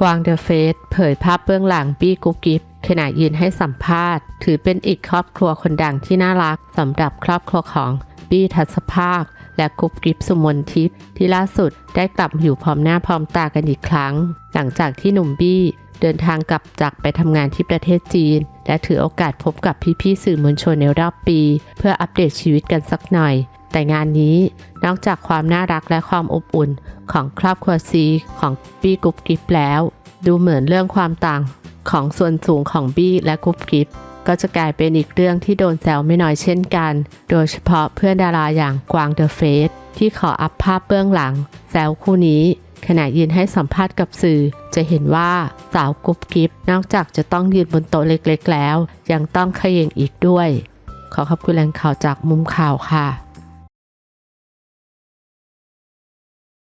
กวางเดอะเฟสเผยภาพเบื้องหลังบี้กุ๊บกิ๊บขณะยืนให้สัมภาษณ์ ถือเป็นอีกครอบครัวคนดังที่น่ารักสำหรับครอบครัวของบี้ทัศภาค และกุ๊บกิ๊บสุมนทิพย์ที่ล่าสุดได้กลับอยู่พร้อมหน้าพร้อมตากันอีกครั้ง หลังจากที่หนุ่มบี้เดินทางกลับจากไปทำงานที่ประเทศจีน และถือโอกาสพบกับพี่ๆสื่อมวลชนในรอบปี เพื่ออัปเดตชีวิตกันสักหน่อย แต่งานนี้นอกจากความน่ารักและความอบอุ่นของครอบครัวซีของบี้กุ๊บกิ๊บแล้ว ดูเหมือนเรื่องความต่างของส่วนสูงของบี้และกุ๊บกิ๊บก็จะกลายเป็นอีกเรื่องที่โดนแซวไม่น้อยเช่นกัน โดยเฉพาะเพื่อนดาราอย่างกวางเดอะเฟสที่ขออัพภาพเบื้องหลัง แซวคู่นี้ ขณะยืนให้สัมภาษณ์กับสื่อ จะเห็นว่าสาวกุ๊บกิ๊บนอกจากจะต้องยืนบนโต๊ะเล็กๆ แล้ว ยังต้องขย่งอีกด้วย ขอขอบคุณแหล่งข่าวจากมุมข่าวค่ะ